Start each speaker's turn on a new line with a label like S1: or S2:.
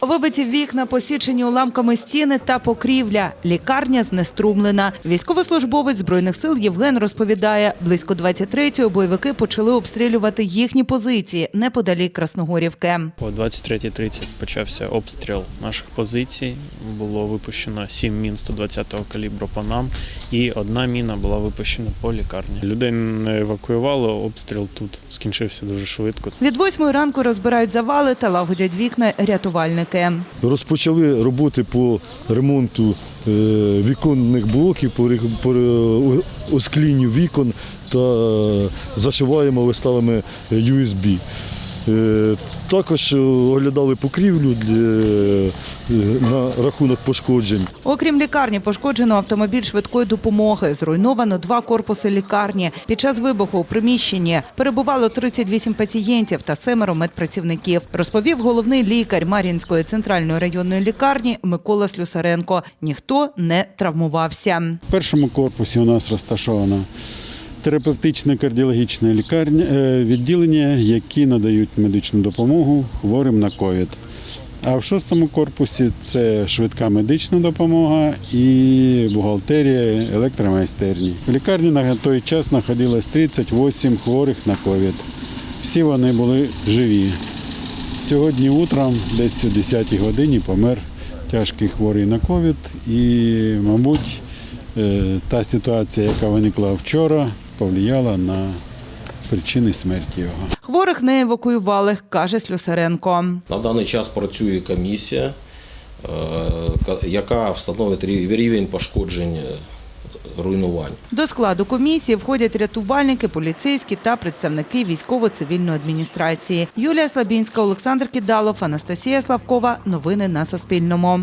S1: Вибиті вікна, посічені уламками стіни та покрівля. Лікарня знеструмлена. Військовослужбовець збройних сил Євген розповідає, близько 23-ї бойовики почали обстрілювати їхні позиції неподалік Красногорівки.
S2: О 23.30 почався обстріл наших позицій. Було випущено 7 мін 120-го калібру по нам, і одна міна була випущена по лікарні. Людей не евакуювали, обстріл тут скінчився дуже швидко.
S1: Від восьмої ранку розбирають завали та лагодять вікна рятувальники.
S3: Розпочали роботи по ремонту е, віконних блоків, по, е, осклінню вікон та е, зашиваємо листами USB. Також оглядали покрівлю на рахунок пошкоджень.
S1: Окрім лікарні, пошкоджено автомобіль швидкої допомоги. Зруйновано два корпуси лікарні. Під час вибуху у приміщенні перебувало 38 пацієнтів та семеро медпрацівників. Розповів головний лікар Мар'їнської центральної районної лікарні Микола Слюсаренко. Ніхто не травмувався.
S4: В першому корпусі у нас розташовано терапевтичне кардіологічне лікарня, е, відділення, які надають медичну допомогу хворим на ковід. А в шостому корпусі це швидка медична допомога і бухгалтерія електромайстерні. В лікарні на той час знаходилось 38 хворих на ковід. Всі вони були живі. Сьогодні утром, десь о 10 годині, помер тяжкий хворий на ковід. І, мабуть, е, та ситуація, яка виникла вчора, повлияла на причини смерті його.
S1: Хворих не евакуювали, каже Слюсаренко.
S5: На даний час працює комісія, е, яка встановить рівень пошкоджень е, руйнувань.
S1: До складу комісії входять рятувальники, поліцейські та представники військово-цивільної адміністрації. Юлія Слабінська, Олександр Кідалов, Анастасія Славкова. Новини на Суспільному.